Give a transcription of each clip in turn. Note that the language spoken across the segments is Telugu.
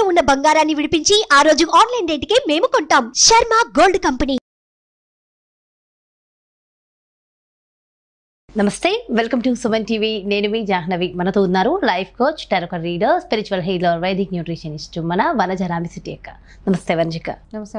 ఇంట్లో ఉన్న బంగారాన్ని విడిపించి ఆ రోజు ఆన్లైన్ రేటుకే మేము కొంటాం. Sharma gold company. నమస్తే వెల్కమ్ టు సుమన్ టీవీ. నేను మీ జాహ్నవి. మనతో ఉన్నారు life coach tarot reader spiritual healer Vedic nutritionist మన వనజ రామిసిటీ అక్క. నమస్తే వనజిక. నమస్తే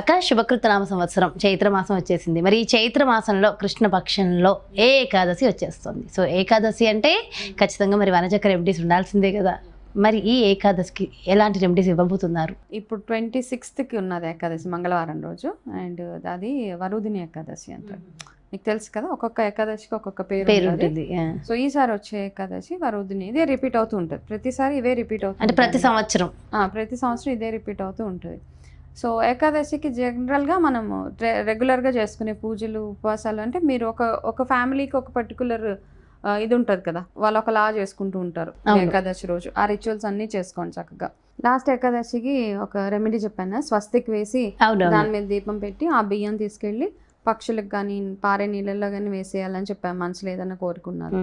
అక్క శుభకృత నామ సంవత్సరం. చైత్ర మాసం వచ్చేసింది. మరి ఈ చైత్ర మాసంలో కృష్ణ పక్షంలో ఏ ఏకాదశి వచ్చేస్తుంది. సో ఏకాదశి అంటే ఖచ్చితంగా మరి వనజక రెమెడీస్ ఉండాల్సిందే కదా. మరి ఈ ఏకాదశికి ఎలాంటి రెమెడీస్ ఇవ్వబోతున్నారు? ఇప్పుడు ట్వంటీ సిక్స్త్కి ఉన్నది ఏకాదశి మంగళవారం రోజు. అండ్ అది వరుదిని ఏకాదశి అంటారు మీకు తెలుసు కదా ఒక్కొక్క ఏకాదశికి ఒక్కొక్క పేరు ఉంటుంది. సో ఈసారి వచ్చే ఏకాదశి వరుదిని ఇదే రిపీట్ అవుతూ ఉంటుంది. ప్రతిసారి ఇవే రిపీట్ అవుతుంది అంటే ప్రతి సంవత్సరం. ప్రతి సంవత్సరం ఇదే రిపీట్ అవుతూ ఉంటుంది. సో ఏకాదశికి జనరల్గా మనము రెగ్యులర్గా చేసుకునే పూజలు ఉపవాసాలు అంటే మీరు ఒక ఒక ఫ్యామిలీకి ఒక పర్టికులర్ ఇది ఉంటుంది కదా. వాళ్ళు ఒకలా చేసుకుంటూ ఉంటారు. ఏకాదశి రోజు. ఆ రిచువల్స్ అన్నీ చేసుకోండి చక్కగా. లాస్ట్ ఏకాదశికి ఒక రెమెడీ చెప్పాను. స్వస్తిక్ వేసి దాని మీద దీపం పెట్టి ఆ బియ్యం తీసుకెళ్ళి పక్షులకు కానీ పారే నీళ్ళల్లో కానీ వేసేయాలని చెప్పాను. మనసులో ఏదైనా కోరుకున్నారు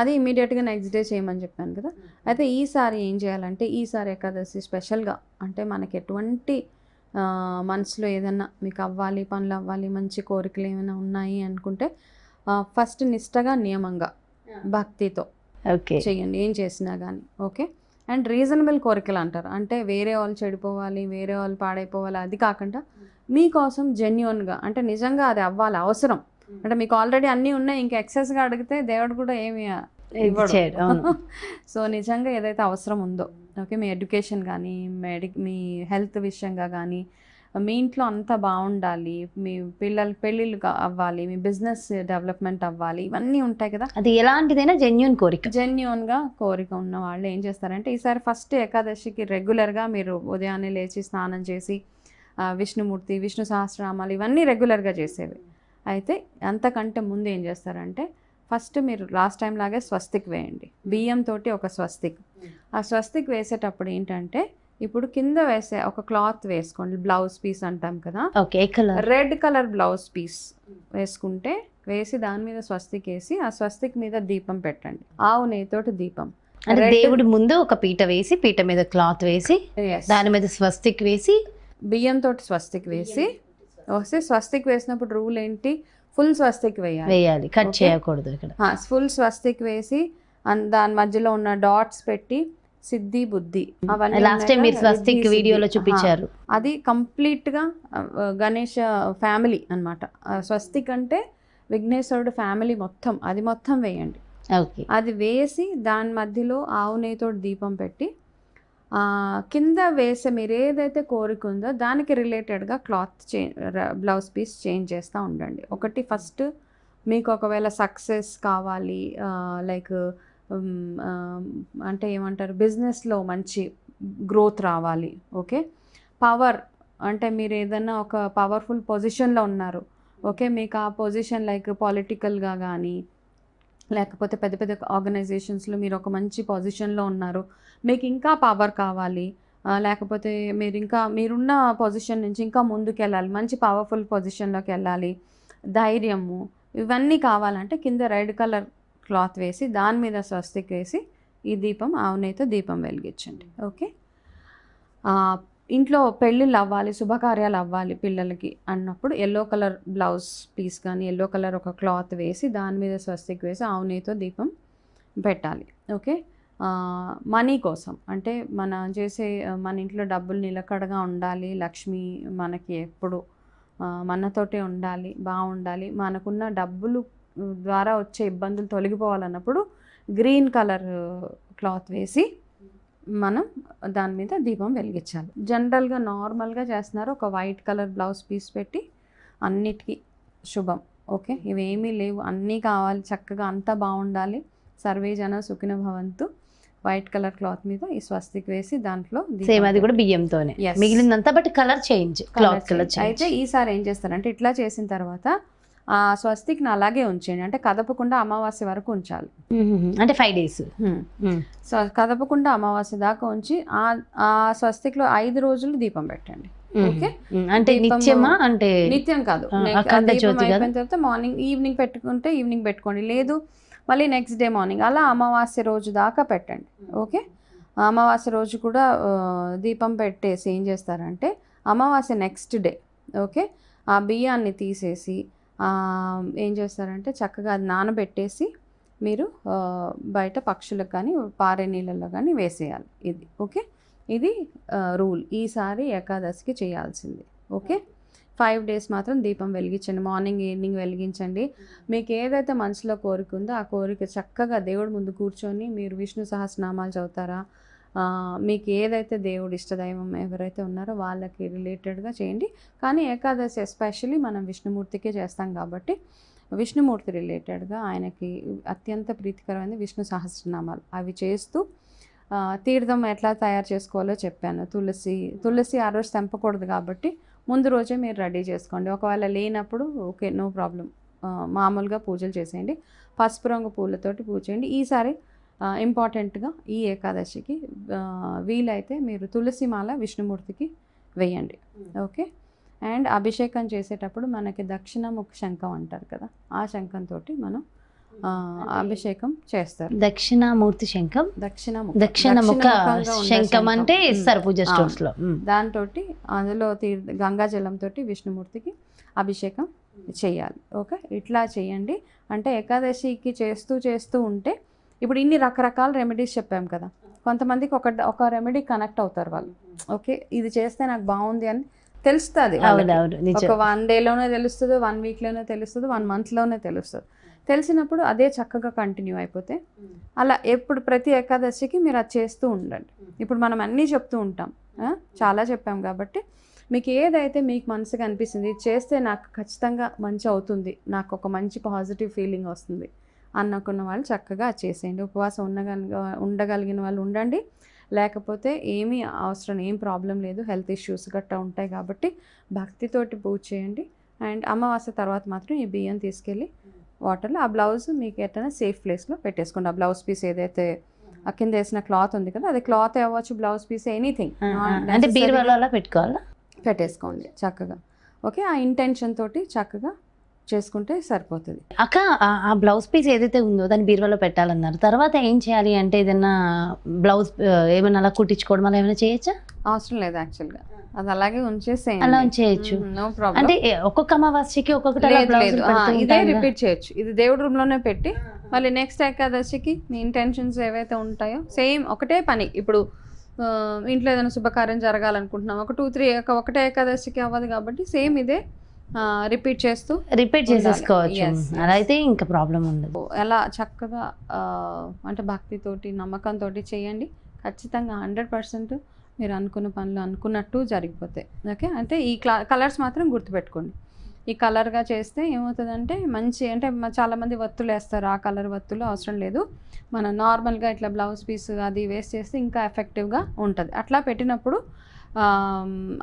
అది ఇమీడియట్గా నెక్స్ట్ డే చేయమని చెప్పాను కదా. అయితే ఈసారి ఏం చేయాలంటే ఈసారి ఏకాదశి స్పెషల్గా అంటే మనకి ఎటువంటి మనసులో ఏదన్నా మీకు అవ్వాలి పనులు అవ్వాలి మంచి కోరికలు ఏమైనా ఉన్నాయి అనుకుంటే ఫస్ట్ నిష్టగా నియమంగా భక్తితో ఓకే. చేయండి ఏం చేసినా కానీ ఓకే? అండ్ రీజనబుల్ కోరికలు అంటారు. అంటే వేరే వాళ్ళు చెడిపోవాలి వేరే వాళ్ళు పాడైపోవాలి అది కాకుండా మీకోసం జెన్యున్గా అంటే నిజంగా అది అవ్వాలి అవసరం. అంటే మీకు ఆల్రెడీ అన్నీ ఉన్నాయి ఇంకా ఎక్సెస్గా అడిగితే దేవుడు కూడా ఏమి. సో నిజంగా ఏదైతే అవసరం ఉందో ఓకే మీ ఎడ్యుకేషన్ కానీ మెడి మీ హెల్త్ విషయంగా కానీ మీ ఇంట్లో అంతా బాగుండాలి మీ పిల్లల పెళ్ళిళ్ళు అవ్వాలి మీ బిజినెస్ డెవలప్మెంట్ అవ్వాలి ఇవన్నీ ఉంటాయి కదా? అది ఎలాంటిదైనా జెన్యున్ కోరిక. జెన్యున్గా కోరిక ఉన్న వాళ్ళు ఏం చేస్తారంటే ఈసారి ఫస్ట్ ఏకాదశికి రెగ్యులర్గా మీరు ఉదయాన్నే లేచి స్నానం చేసి విష్ణుమూర్తి విష్ణు సహస్రనామాలు ఇవన్నీ రెగ్యులర్గా చేసేవి. అయితే అంతకంటే ముందు ఏం చేస్తారంటే ఫస్ట్ మీరు లాస్ట్ టైం లాగే స్వస్తిక్ వేయండి. బియ్యంతో ఒక స్వస్తిక్. ఆ స్వస్తిక్ వేసేటప్పుడు ఏంటంటే ఇప్పుడు కింద వేసే ఒక క్లాత్ వేసుకోండి బ్లౌజ్ పీస్ అంటాం కదా. Okay colour? Red colour blouse piece వేసుకుంటే వేసి దాని మీద స్వస్తిక్ వేసి ఆ స్వస్తిక్ మీద దీపం పెట్టండి. ఆవు నెయ్యితోటి దీపం. అంటే దేవుడి ముందు ఒక పీట వేసి పీట మీద క్లాత్ వేసి దాని మీద స్వస్తిక్ వేసి బియ్యంతో స్వస్తిక్ వేసి వస్తే స్వస్తిక్ వేసినప్పుడు రూల్ ఏంటి? ఫుల్ స్వస్తిక్ వేయాలి. వేయాలి. కట్. చేయకూడదు ఇక్కడ. ఫుల్ స్వస్తిక్ వేసి దాని మధ్యలో ఉన్న డాట్స్ పెట్టి సిద్ధి బుద్ధి. అవన్నీ లాస్ట్ టైం మీరు స్వస్తిక్ వీడియోలో. చూపించారు. అది కంప్లీట్గా గణేష ఫ్యామిలీ అనమాట స్వస్తిక్ అంటే విఘ్నేశ్వరుడు ఫ్యామిలీ మొత్తం. అది మొత్తం వేయండి. అది వేసి దాని మధ్యలో ఆవు నెయ్యితో దీపం పెట్టి కింద వేసే మీరు ఏదైతే కోరిక ఉందో దానికి రిలేటెడ్గా క్లాత్ చే బ్లౌజ్ పీస్ చేంజ్ చేస్తూ ఉండండి. ఒకటి ఫస్ట్ మీకు ఒకవేళ సక్సెస్ కావాలి లైక్ అంటే ఏమంటారు? బిజినెస్లో మంచి గ్రోత్ రావాలి. ఓకే? పవర్ అంటే మీరు ఏదైనా ఒక పవర్ఫుల్ పొజిషన్లో ఉన్నారు. ఓకే? మీకు ఆ పొజిషన్ లైక్ పొలిటికల్గా కానీ లేకపోతే పెద్ద పెద్ద ఆర్గనైజేషన్స్లో మీరు ఒక మంచి పొజిషన్లో ఉన్నారు. మీకు ఇంకా పవర్ కావాలి. లేకపోతే మీరు ఇంకా మీరున్న పొజిషన్ నుంచి ఇంకా ముందుకు వెళ్ళాలి మంచి పవర్ఫుల్ పొజిషన్లోకి వెళ్ళాలి. ధైర్యము ఇవన్నీ కావాలంటే కింద రెడ్ కలర్ క్లాత్ వేసి దాని మీద స్వస్తిక్ వేసి ఈ దీపం ఆవునైతే దీపం వెలిగించండి. ఓకే? ఇంట్లో పెళ్ళిళ్ళు అవ్వాలి శుభకార్యాలు అవ్వాలి పిల్లలకి అన్నప్పుడు ఎల్లో కలర్ బ్లౌజ్ పీస్ కానీ ఎల్లో కలర్ ఒక క్లాత్ వేసి దాని మీద స్వస్తిక్ వేసి ఆవునేతో దీపం పెట్టాలి. ఓకే? మనీ కోసం. అంటే మన చేసే మన ఇంట్లో డబ్బులు నిలకడగా ఉండాలి. లక్ష్మి మనకి ఎప్పుడు మనతోటే ఉండాలి బాగుండాలి. మనకున్న డబ్బులు ద్వారా వచ్చే ఇబ్బందులు తొలగిపోవాలన్నప్పుడు గ్రీన్ కలర్ క్లాత్ వేసి మనం దాని మీద దీపం వెలిగించాలి. జనరల్గా నార్మల్గా చేస్తున్నారు. ఒక వైట్ కలర్ బ్లౌజ్ పీస్ పెట్టి అన్నిటికీ శుభం. ఓకే? ఇవేమీ లేవు. అన్నీ కావాలి. చక్కగా అంతా బాగుండాలి. సర్వే జన సుఖిన భవంతు. వైట్ కలర్ క్లాత్ మీద ఈ స్వస్తిక్ వేసి దాంట్లో సేమ్ అది కూడా బియ్యంతోనే. మిగిలిందంతా but colour change cloth colour. అయితే ఈసారి ఏం చేస్తారంటే ఇట్లా చేసిన తర్వాత ఆ స్వస్తిక్ని అలాగే ఉంచేయండి. అంటే కదపకుండా అమావాస్య వరకు ఉంచాలి. అంటే ఫైవ్ డేస్. సో కదపకుండా అమావాస్య దాకా ఉంచి ఆ ఆ స్వస్తిక్లో ఐదు రోజులు దీపం పెట్టండి. ఓకే? అంటే నిత్యమా? అంటే నిత్యం కాదు? అయిపోయిన తర్వాత మార్నింగ్ ఈవినింగ్ పెట్టుకుంటే ఈవినింగ్ పెట్టుకోండి. లేదు మళ్ళీ నెక్స్ట్ డే మార్నింగ్. అలా అమావాస్య రోజు దాకా పెట్టండి. ఓకే? అమావాస్య రోజు కూడా దీపం పెట్టేసి ఏం చేస్తారంటే అమావాస్య నెక్స్ట్ డే. ఓకే? ఆ బియ్యాన్ని తీసేసి ఏం చేస్తారంటే చక్కగా అది నానబెట్టేసి మీరు బయట పక్షులకు కానీ పారే నీళ్ళల్లో కానీ వేసేయాలి ఇది. ఓకే? ఇది రూల్. ఈసారి ఏకాదశికి చేయాల్సింది. ఓకే? ఫైవ్ డేస్ మాత్రం దీపం వెలిగించండి. మార్నింగ్ ఈవినింగ్ వెలిగించండి. మీకు ఏదైతే మనసులో కోరిక ఉందో ఆ కోరిక చక్కగా దేవుడి ముందు కూర్చొని మీరు విష్ణు సహస్రనామాలు చదువుతారా? మీకు ఏదైతే దేవుడు ఇష్టదైవం ఎవరైతే ఉన్నారో వాళ్ళకి రిలేటెడ్గా చేయండి. కానీ ఏకాదశి ఎస్పెషల్లీ మనం విష్ణుమూర్తికే చేస్తాం కాబట్టి విష్ణుమూర్తి రిలేటెడ్గా ఆయనకి అత్యంత ప్రీతికరమైన విష్ణు సహస్రనామాలు. అవి చేస్తూ తీర్థం ఎట్లా తయారు చేసుకోవాలో చెప్పాను. తులసి తులసి ఆ రోజు తెంపకూడదు కాబట్టి ముందు రోజే మీరు రెడీ చేసుకోండి. ఒకవేళ లేనప్పుడు ఓకే నో ప్రాబ్లం. మామూలుగా పూజలు చేసేయండి. పసుపు రంగు పూలతోటి పూజ చేయండి. ఈసారి ఇంపార్టెంట్గా ఈ ఏకాదశికి వీలైతే మీరు తులసి మాల విష్ణుమూర్తికి వేయండి. ఓకే? అండ్ అభిషేకం చేసేటప్పుడు మనకి దక్షిణముఖ శంఖం అంటారు కదా ఆ శంఖంతో మనం ఆ, అభిషేకం చేస్తారు. దక్షిణామూర్తి శంఖం? దక్షిణముఖ. దక్షిణముఖ శంఖం అంటే. ఇస్తారు పూజ. స్టోర్స్లో. దాంతో అందులో తీర్థ గంగాజలంతో విష్ణుమూర్తికి అభిషేకం చేయాలి. ఓకే? ఇట్లా చేయండి. అంటే ఏకాదశికి చేస్తూ చేస్తూ ఉంటే ఇప్పుడు ఇన్ని రకరకాల రెమెడీస్ చెప్పాం కదా. కొంతమందికి ఒక ఒక రెమెడీ కనెక్ట్ అవుతారు వాళ్ళు. ఓకే ఇది చేస్తే నాకు బాగుంది అని తెలుస్తుంది ఒక వన్ డేలోనే తెలుస్తుంది వన్ వీక్లోనే తెలుస్తుంది వన్ మంత్లోనే తెలుస్తుంది. తెలిసినప్పుడు అదే చక్కగా కంటిన్యూ అయిపోతే అలా ఎప్పుడు ప్రతి ఏకాదశికి మీరు అది చేస్తూ ఉండండి. ఇప్పుడు మనం అన్నీ చెప్తూ ఉంటాం? చాలా చెప్పాం కాబట్టి మీకు ఏదైతే మీకు మనసుకు అనిపిస్తుంది ఇది చేస్తే నాకు ఖచ్చితంగా మంచి అవుతుంది నాకు ఒక మంచి పాజిటివ్ ఫీలింగ్ వస్తుంది అన్నకున్న వాళ్ళు చక్కగా చేసేయండి. ఉపవాసం ఉండగలిగ ఉండగలిగిన వాళ్ళు ఉండండి. లేకపోతే ఏమీ అవసరం ఏం ప్రాబ్లం లేదు. హెల్త్ ఇష్యూస్ గట్టా ఉంటాయి కాబట్టి భక్తితోటి పూజ చేయండి. అండ్ అమావాస్య తర్వాత మాత్రం ఈ బియ్యం తీసుకెళ్ళి వాటర్లో ఆ బ్లౌజ్ మీకు ఎట్టైనా సేఫ్ ప్లేస్లో పెట్టేసుకోండి. ఆ బ్లౌజ్ పీస్ ఏదైతే ఆ కింద వేసిన క్లాత్ ఉంది కదా అది క్లాత్ అవ్వచ్చు బ్లౌజ్ పీస్ ఎనీథింగ్. అంటే బీరువాలో పెట్టుకోవాలా? పెట్టేసుకోండి చక్కగా. ఓకే? ఆ ఇంటెన్షన్ తోటి చక్కగా చేసుకుంటే సరిపోతుంది. అక్క ఆ- బ్లౌజ్ పీస్ ఏదైతే ఉందో దాన్ని బీరువాలో పెట్టాలన్నారు. తర్వాత ఏం చేయాలి అంటే ఏదైనా బ్లౌజ్ ఏమైనా అలా కుట్టించుకోవడం అలా ఏమైనా చేయొచ్చా? అవసరం లేదు యాక్చువల్గా అది అలాగే ఉంచేసేయండి. అలా ఉంచేయచ్చు. నో ప్రాబ్లం అంటే ఒక్కొక్క అమావాస్యకి ఒక్కొక్కటి ఇదే రిపీట్ చేయొచ్చు. ఇది దేవుడి రూమ్లోనే పెట్టి మళ్ళీ నెక్స్ట్ ఏకాదశికి మీ ఇంటెన్షన్స్ ఏవైతే ఉంటాయో సేమ్ ఒకటే పని. ఇప్పుడు ఇంట్లో ఏదైనా శుభకార్యం జరగాలనుకుంటున్నాం. ఒక టూ త్రీ ఒకటే ఏకాదశికి అవ్వదు కాబట్టి సేమ్ ఇదే రిపీట్ చేస్తూ రిపీట్. చేసేసుకోవచ్చు. అలా అయితే ఇంకా ప్రాబ్లం ఉండదు. ఎలా చక్కగా అంటే భక్తితోటి నమ్మకంతో చేయండి. ఖచ్చితంగా హండ్రెడ్ పర్సెంట్ మీరు అనుకున్న పనులు అనుకున్నట్టు జరిగిపోతాయి. ఓకే? అంటే ఈ క్లా కలర్స్ మాత్రం గుర్తుపెట్టుకోండి. ఈ కలర్గా చేస్తే ఏమవుతుందంటే మంచి అంటే చాలామంది వత్తులు వేస్తారు. ఆ కలర్ వత్తులు అవసరం లేదు. మనం నార్మల్గా ఇట్లా బ్లౌజ్ పీస్ అది వేస్ట్ చేస్తే ఇంకా ఎఫెక్టివ్గా ఉంటుంది. అట్లా పెట్టినప్పుడు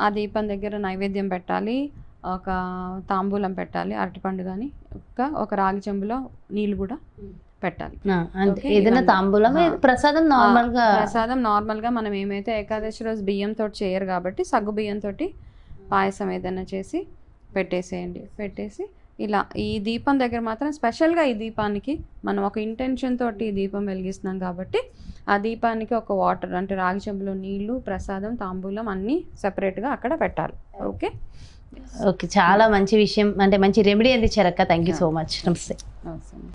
ఆ దీపం దగ్గర నైవేద్యం పెట్టాలి. ఒక తాంబూలం పెట్టాలి అరటిపండు కానీ ఒక ఒక రాగి చెంబులో నీళ్ళు కూడా పెట్టాలి. ఏదైనా. తాంబూలం. ప్రసాదం నార్మల్గా ప్రసాదం నార్మల్గా మనం ఏమైతే ఏకాదశి రోజు బియ్యంతో చేయరు కాబట్టి సగ్గు బియ్యంతో పాయసం ఏదైనా చేసి పెట్టేసేయండి. పెట్టేసి ఇలా ఈ దీపం దగ్గర మాత్రం స్పెషల్గా ఈ దీపానికి మనం ఒక ఇంటెన్షన్ తోటి ఈ దీపం వెలిగిస్తున్నాం కాబట్టి ఆ దీపానికి ఒక వాటర్ అంటే రాగి చెంబులో నీళ్ళు ప్రసాదం తాంబూలం అన్నీ సెపరేట్గా అక్కడ పెట్టాలి. ఓకే? ఓకే చాలా మంచి విషయం అంటే మంచి రెమెడీ అందించారు అక్క. థ్యాంక్ యూ సో మచ్ నమస్తే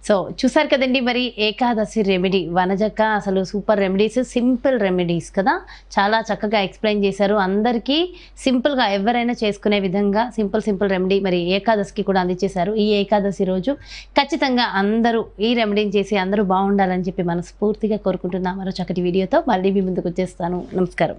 సో చూసారు కదండి మరి ఏకాదశి రెమెడీ వనజక్క అసలు సూపర్ రెమెడీస్ సింపుల్ రెమెడీస్ కదా. చాలా చక్కగా ఎక్స్ప్లెయిన్ చేశారు. అందరికీ సింపుల్గా ఎవరైనా చేసుకునే విధంగా సింపుల్ సింపుల్ రెమెడీ మరి ఏకాదశికి కూడా అందించేశారు. ఈ ఏకాదశి రోజు ఖచ్చితంగా అందరూ ఈ రెమెడీని చేసి అందరూ బాగుండాలని చెప్పి మనస్ఫూర్తిగా కోరుకుంటున్నా. మరో చక్కటి వీడియోతో మళ్ళీ మీ ముందుకు వచ్చేస్తాను. నమస్కారం.